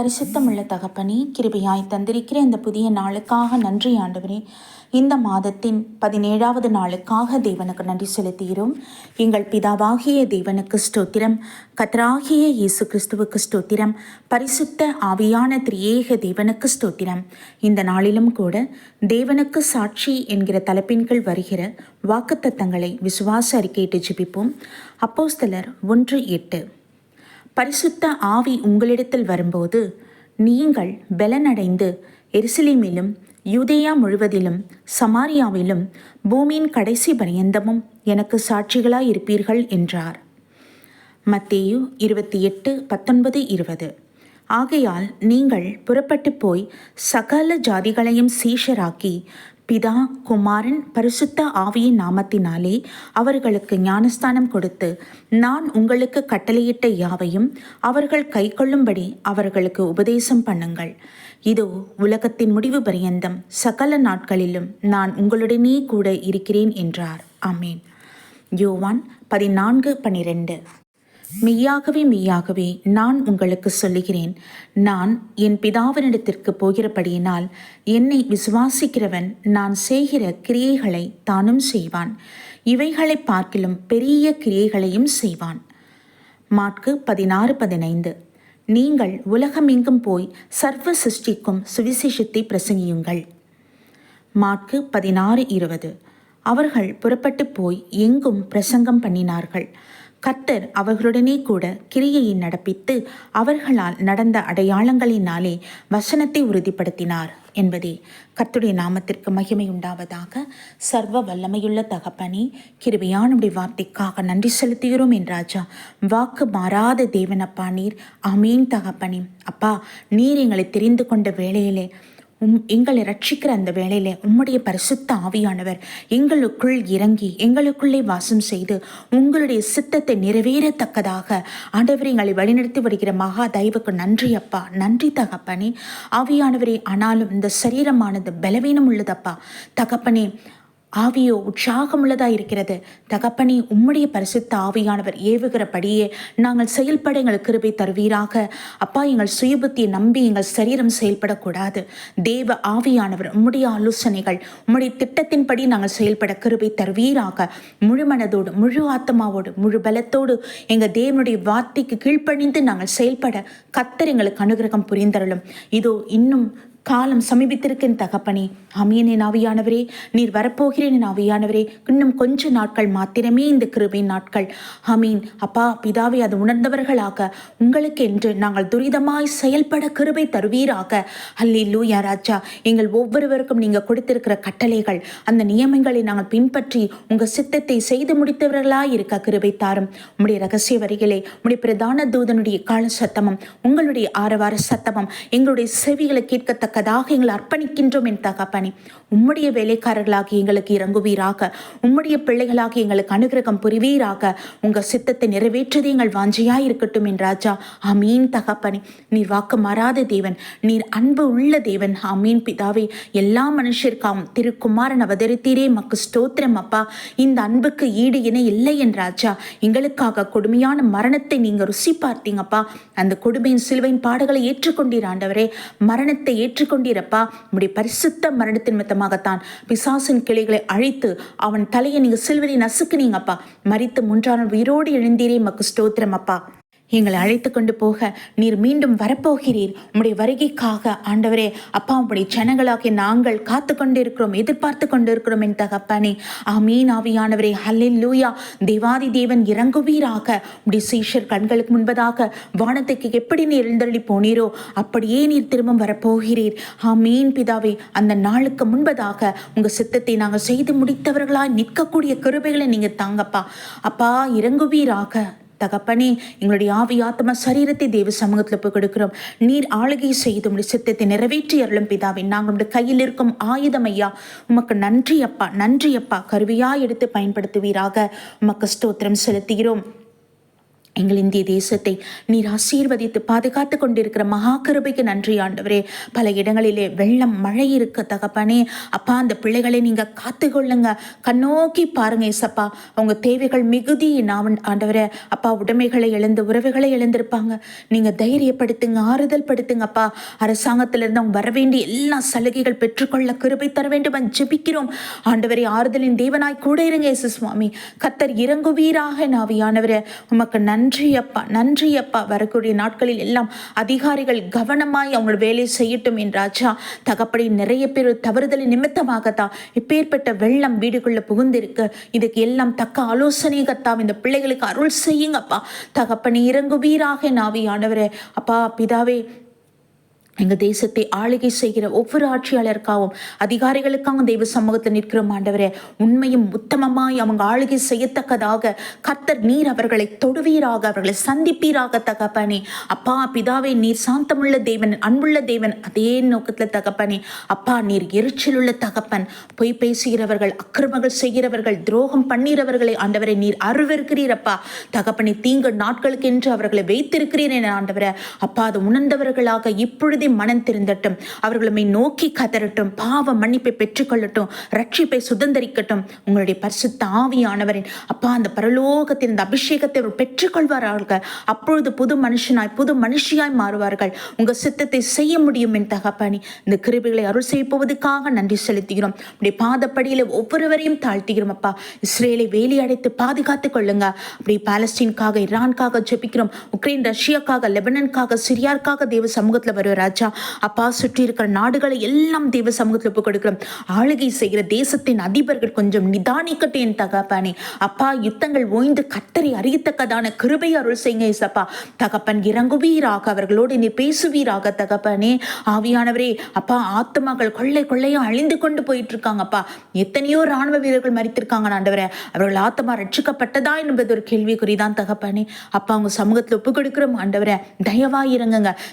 பரிசுத்தமுள்ள தகப்பனே கிருபையாய் தந்திருக்கிற இந்த புதிய நாளுக்காக நன்றி ஆண்டவரே. இந்த மாதத்தின் பதினேழாவது நாளுக்காக தேவனுக்கு நன்றி செலுத்துகிறோம். எங்கள் பிதாவாகிய தேவனுக்கு ஸ்தோத்திரம். கத்ராகிய இயேசு கிறிஸ்துவுக்கு ஸ்தோத்திரம். பரிசுத்த ஆவியான திரியேக தேவனுக்கு ஸ்தோத்திரம். இந்த நாளிலும் கூட தேவனுக்கு சாட்சி என்கிற தலைப்பின் கீழ் வருகிற வாக்குத்தத்தங்களை விசுவாச அறிக்கையிட்டு ஜிபிப்போம் அப்போஸ்தலர் ஒன்று எட்டு. பரிசுத்த ஆவி உங்களிடத்தில் வரும்போது நீங்கள் பலனடைந்து எருசலேமிலும் யூதேயா முழுவதிலும் சமாரியாவிலும் பூமியின் கடைசி பரியந்தமும் எனக்கு சாட்சிகளாய் இருப்பீர்கள் என்றார். மத்தேயு இருபத்தி எட்டு பத்தொன்பது இருபது. ஆகையால் நீங்கள் புறப்பட்டு போய் சகல ஜாதிகளையும் சீஷராக்கி பிதா குமாரன் பரிசுத்த ஆவியின் நாமத்தினாலே அவர்களுக்கு ஞானஸ்தானம் கொடுத்து நான் உங்களுக்கு கட்டளையிட்ட யாவையும் அவர்கள் கைக்கொள்ளும்படி அவர்களுக்கு உபதேசம் பண்ணுங்கள். இதோ உலகத்தின் முடிவு பரியந்தம் சகல நாட்களிலும் நான் உங்களுடனே கூட இருக்கிறேன் என்றார். ஆமேன். யோவான் பதினான்கு பனிரெண்டு. மெய்யாகவே மெய்யாகவே நான் உங்களுக்கு சொல்லுகிறேன். நான் என் பிதாவினிடத்திற்கு போகிறபடியினால் என்னை விசுவாசிக்கிறவன் நான் செய்கிற கிரியைகளை தானும் செய்வான். இவைகளை பார்க்கிலும் பெரிய கிரியைகளையும் செய்வான். மாட்கு பதினாறு பதினைந்து. நீங்கள் உலகமெங்கும் போய் சர்வ சிருஷ்டிக்கும் சுவிசேஷத்தை பிரசங்கியுங்கள். மாட்கு பதினாறு இருபது. அவர்கள் புறப்பட்டு போய் எங்கும் பிரசங்கம் பண்ணினார்கள். கர்த்தர் அவர்களுடனே கூட கிரியையை நடப்பித்து அவர்களால் நடந்த அடையாளங்களினாலே வசனத்தை உறுதிப்படுத்தினார் என்பதே. கர்த்துடைய நாமத்திற்கு மகிமை உண்டாவதாக. சர்வ வல்லமையுள்ள தகப்பனே கிருபையானுடைய வார்த்தைக்காக நன்றி செலுத்துகிறோம் என் ராஜா. வாக்கு மாறாத தேவனப்பா நீர். அமீன் தகப்பனே. அப்பா நீர் எங்களை தெரிந்து கொண்ட வேளையிலே உம் எங்களை ரட்சிக்கிற அந்த வேளையில உம்முடைய பரிசுத்த ஆவியானவர் எங்களுக்குள் இறங்கி எங்களுக்குள்ளே வாசம் செய்து உங்களுடைய சித்தத்தை நிறைவேறத்தக்கதாக ஆண்டவர் எங்களை வழிநடத்தி வருகிற மகா தயவுக்கு நன்றி அப்பா நன்றி தகப்பனே. ஆவியானவரே ஆனாலும் இந்த சரீரமானது பலவீனம் உள்ளதப்பா தகப்பனே ஆவியோ உற்சாகமுள்ளதாக இருக்கிறது. தகப்பனே உம்முடைய பரிசுத்த ஆவியானவர் ஏவுகிறபடியே நாங்கள் செயல்பட எங்கள் கிருபை தருவீராக. அப்பா எங்கள் சுயபுத்தியை நம்பி எங்கள் சரீரம் செயல்படக்கூடாது. தேவ ஆவியானவர் உம்முடைய ஆலோசனைகள் உம்முடைய திட்டத்தின்படி நாங்கள் செயல்பட கிருபை தருவீராக. முழு மனதோடு முழு ஆத்மாவோடு முழு பலத்தோடு எங்கள் தேவனுடைய வார்த்தைக்கு கீழ்ப்பணிந்து நாங்கள் செயல்பட கத்தர் எங்களுக்கு அனுகிரகம் புரிந்தருளும். இதோ இன்னும் காலம் சமீபித்திருக்கின் தகப்பனே. அமியன் என் ஆவியானவரே நீர் வரப்போகிறேன் என் ஆவியானவரே. இன்னும் கொஞ்ச நாட்கள் மாத்திரமே இந்த கிருபை நாட்கள். அமீன் அப்பா பிதாவை அது உணர்ந்தவர்களாக உங்களுக்கு என்று நாங்கள் துரிதமாய் செயல்பட கிருபை தருவீராக. அல்லி லூயா ராஜா. எங்கள் ஒவ்வொருவருக்கும் நீங்கள் கொடுத்திருக்கிற கட்டளைகள் அந்த நியமங்களை நாங்கள் பின்பற்றி உங்கள் சித்தத்தை செய்து முடித்தவர்களாய் இருக்க கிருபை தாரும். உம்முடைய ரகசிய வரிகளே உடைய பிரதான தூதனுடைய கால சத்தமும் உங்களுடைய ஆரவார சத்தமும் எங்களுடைய செவிகளை கேட்கத்தக்க தக்கதாக எங்களை அர்ப்பணிக்கின்றோம் என் தகப்பனே. உம்முடைய வேலைக்காரர்களாகி எங்களுக்கு இறங்குவீராக. உம்முடைய பிள்ளைகளாகி எங்களுக்கு அனுகிரகம் புரிவீராக. உங்கள் சித்தத்தை நிறைவேற்றது எங்கள் வாஞ்சியாக இருக்கட்டும் என் ராஜா. அமீன் தகப்பனே. நீர் வாக்கு மாறாத தேவன். நீர் அன்பு உள்ள தேவன். அமீன் பிதாவே. எல்லா மனுஷருக்காகவும் திருக்குமாரன் அவதரித்தீரே மக்கு ஸ்தோத்திரம் அப்பா. இந்த அன்புக்கு ஈடு இணை இல்லை என் ராஜா. எங்களுக்காக கொடுமையான மரணத்தை நீங்கள் ருசி பார்த்தீங்கப்பா. அந்த கொடுமையின் சிலுவையின் பாடுகளை ஏற்றுக்கொண்டீர் ஆண்டவரே. மரணத்தை பெற்றுக்கொண்டீரப்பா உடைய பரிசுத்த மரணத்தின் மித்தமாகத்தான் பிசாசின் கிளைகளை அழித்து அவன் தலையை நீங்க சிலுவரை நசுக்குனீங்கப்பா. மறித்து முன்றான உயிரோடு எழுந்தீரே மக்கு ஸ்தோத்திரம் அப்பா. எங்களை அழைத்து கொண்டு போக நீர் மீண்டும் வரப்போகிறீர். உம்முடைய வருகைக்காக ஆண்டவரே அப்பா உம்முடைய ஜனங்களாகிய நாங்கள் காத்து கொண்டிருக்கிறோம் எதிர்பார்த்து கொண்டிருக்கிறோம் என் தகப்பானே. ஆமீன் ஆவியானவரே ஹல்லில் லூயா தேவாதி தேவன் இறங்குவீராக. உடைய சீஷர் கண்களுக்கு முன்பதாக வானத்துக்கு எப்படி நீர் எழுந்தள்ளி போனீரோ அப்படியே நீர் திரும்ப வரப்போகிறீர். ஆமீன் பிதாவே அந்த நாளுக்கு முன்பதாக உங்க சித்தத்தை நாங்கள் செய்து முடித்தவர்களாய் நிற்கக்கூடிய கிருபைகளை நீங்க தாங்கப்பா. அப்பா இறங்குவீராக. தகப்பனே எங்களுடைய ஆவி ஆத்மா சரீரத்தை தேவ சமூகத்தில் போய் கொடுக்கிறோம். நீர் ஆளுகை செய்து உடைய சித்தத்தை நிறைவேற்றி அருளும் பிதாவே. நாங்கள் உடைய கையில் இருக்கும் ஆயுதம் ஐயா. உமக்கு நன்றி அப்பா நன்றி அப்பா. கருவியாக எடுத்து பயன்படுத்துவீராக. உமக்கு ஸ்தோத்திரம் செலுத்துகிறோம். எங்கள் இந்திய தேசத்தை நீர் ஆசீர்வதித்து பாதுகாத்து கொண்டிருக்கிற மகா கிருபைக்கு நன்றி ஆண்டவரே. பல இடங்களிலே வெள்ளம் மழை இருக்க தகப்பனே. அப்பா அந்த பிள்ளைகளை நீங்கள் காத்துக்கொள்ளுங்க. கண்ணோக்கி பாருங்க ஏசப்பா. அவங்க தேவைகள் மிகுதி நான் ஆண்டவரே. அப்பா உடைமைகளை இழந்து உறவுகளை இழந்திருப்பாங்க. நீங்கள் தைரியப்படுத்துங்க ஆறுதல் படுத்துங்கப்பா அரசாங்கத்திலிருந்து அவங்க வர வேண்டிய எல்லா சலுகைகள் பெற்றுக்கொள்ள கிருபை தர வேண்டும் ஜெபிக்கிறோம். ஆண்டவரே ஆறுதலின் தேவனாய் கூட இருங்க இயேசு சுவாமி. கத்தர் இறங்குவீராக நாவியானவரே. உமக்கு நன்றி அப்பா நன்றி அப்பா வரக்கூடிய நாட்களில் எல்லாம் அதிகாரிகள் கவனமாய் அவங்க வேலை செய்யட்டும் என்றாச்சா தகப்படி நிறைய பேர் தவறுதலின் நிமித்தமாகத்தான் இப்பேற்பட்ட வெள்ளம் வீடுகளில் புகுந்திருக்கு. இதுக்கு எல்லாம் தக்க ஆலோசனை கத்தா. இந்த பிள்ளைகளுக்கு அருள் செய்யுங்கப்பா. தகப்பனி இறங்குவீராக நாவியானவரே. அப்பா பிதாவே எங்கள் தேசத்தை ஆளுகை செய்கிற ஒவ்வொரு ஆட்சியாளருக்காகவும் அதிகாரிகளுக்காகவும் தெய்வ சமூகத்தில் நிற்கிறோம் ஆண்டவரே. உண்மையும் உத்தமமாய் அவங்க ஆளுகை செய்யத்தக்கதாக கர்த்தர் நீர் அவர்களை தொடுவீராக அவர்களை சந்திப்பீராக தகப்பனே. அப்பா பிதாவை நீர் சாந்தமுள்ள தேவன் அன்புள்ள தேவன் அதே நோக்கத்தில் தகப்பனே. அப்பா நீர் எரிச்சலுள்ள தகப்பன். பொய் பேசுகிறவர்கள் அக்கிரமங்கள் செய்கிறவர்கள் துரோகம் பண்ணுகிறவர்களை ஆண்டவரை நீர் அருவருக்கிறீரப்பா தகப்பனை தீங்கு நாட்களுக்கு என்று அவர்களை வைத்திருக்கிறீர் என ஆண்டவரை. அப்பா அது உணர்ந்தவர்களாக இப்பொழுதே மனம் திருந்தட்டும். அவர்களுமை நோக்கி கதறட்டும். பாவ மன்னிப்பை பெற்றுக்கொள்ளட்டும். ரட்சிப்பை சுதந்திரிக்கட்டும். உங்களுடைய பரிசுத்த ஆவியானவரின் அப்பா அந்த பரலோகத்தின் அந்த அபிஷேகத்தை அவர் பெற்றுக்கொள்வார்கள் அப்பொழுது புது மனுஷனாய் புது மனுஷியாய் மாறுவார்கள். உங்க சித்தத்தை செய்ய முடியும் என் தகப்பனி. இந்த கிருபிகளை அருள் செய்ப்போவதற்காக நன்றி செலுத்துகிறோம். அப்படி பாதப்படியில ஒவ்வொருவரையும் தாழ்த்துகிறோம் அப்பா. இஸ்ரேலை வேலி அடைத்து பாதுகாத்துக் கொள்ளுங்க. அப்படி பாலஸ்தீனுக்காக ஈரான்காக ஜெபிக்கிறோம். உக்ரைன் ரஷ்யாக்காக லெபனனுக்காக சிரியாருக்காக தேவ சமூகத்தில் வருவார். ராஜா அப்பா சுற்றி இருக்கிற நாடுகளை எல்லாம் தேவ சமூகத்தில் ஒப்புக் கொடுக்கிறோம். ஆளுகை செய்கிற தேசத்தின் அதிபர்கள் கொஞ்சம் நிதானிக்கட்டும் என் தகப்பானே. அப்பா யுத்தங்கள் ஓய்ந்து கத்தரை அறியத்தக்கதான கிருபை அருள் செய்யுங்க இசப்பா தகப்பன் இறங்குவீராக அவர்களோடு நீ பேசுவீராக தகப்பனே. ஆவியானவரே அப்பா ஆத்மாக்கள் கொள்ளை கொள்ளையும் அழிந்து கொண்டு போயிட்டு இருக்காங்கப்பா எத்தனையோ ராணுவ வீரர்கள் மறித்திருக்காங்க ஆண்டவரே. அவர்கள் ஆத்மா ரட்சிக்கப்பட்டதா என்பது ஒரு கேள்விக்குறிதான் தகப்பனே. அப்பா அவங்க சமூகத்தில் ஒப்புக் கொடுக்கிறோம் ஆண்டவரே. தயவா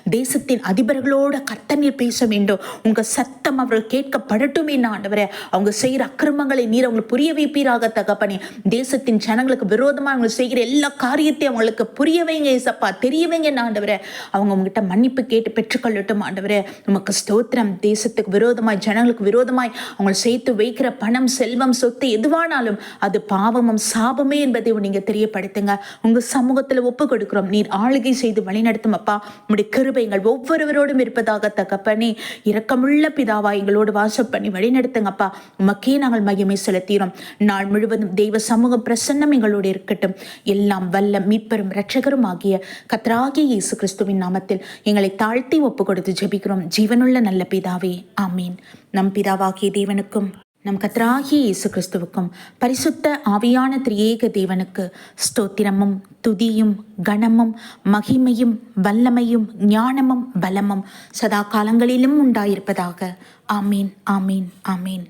தேசத்தின் அதிபர்கள் அவர்களோட கர்த்தநீர் பேச வேண்டும். உங்க சத்தம் அவர்கள் கேட்கப்படட்டும் என்ன ஆண்டவரே. அவங்க செய்கிற அக்கிரமங்களை நீர் அவங்களுக்கு புரிய வைப்பீராக தகப்பனே. தேசத்தின் ஜனங்களுக்கு விரோதமாக அவங்க செய்கிற எல்லா காரியத்தையும் அவங்களுக்கு புரிய வைங்க ஏசப்பா. தெரிய வைங்க ஆண்டவரே. அவங்க உங்ககிட்ட மன்னிப்பு கேட்டு பெற்றுக்கொள்ளட்டும் ஆண்டவரே. நமக்கு ஸ்தோத்திரம். தேசத்துக்கு விரோதமாய் ஜனங்களுக்கு விரோதமாய் அவங்க சேர்த்து வைக்கிற பணம் செல்வம் சொத்து எதுவானாலும் அது பாவமும் சாபமே என்பதை நீங்க தெரியப்படுத்துங்க. உங்க சமூகத்தில் ஒப்பு கொடுக்குறோம். நீர் ஆளுகை செய்து வழிநடத்தும் அப்பா. உங்களுடைய கிருபைகள் ஒவ்வொருவரோடும் இருப்பதாக தகப்பனே இரக்கமுள்ள பிதாவா எங்களோடு வாசம் பண்ணி வழிநடத்துங்கப்பா. உமக்கே நாங்கள் மகிமை செலுத்தினோம் நாள் முழுவதும் தெய்வ சமூகம் பிரசன்னம் எங்களோடு இருக்கட்டும். எல்லாம் வல்ல மீட்பெரும் இரட்சகரும் ஆகிய கத்ராகிய இயேசு கிறிஸ்துவின் நாமத்தில் எங்களை தாழ்த்தி ஒப்பு கொடுத்து ஜெபிக்கிறோம். ஜீவனுள்ள நல்ல பிதாவே ஆமீன். நம் பிதாவாகிய தேவனுக்கும் நம் கத்ராகிய இயேசு கிறிஸ்துவுக்கும் பரிசுத்த ஆவியான திரியேக தேவனுக்கு ஸ்தோத்திரமும் துதியும் கணமும் மகிமையும் வல்லமையும் ஞானமும் பலமும் சதா காலங்களிலும் உண்டாயிருப்பதாக. ஆமீன் ஆமீன் ஆமீன்.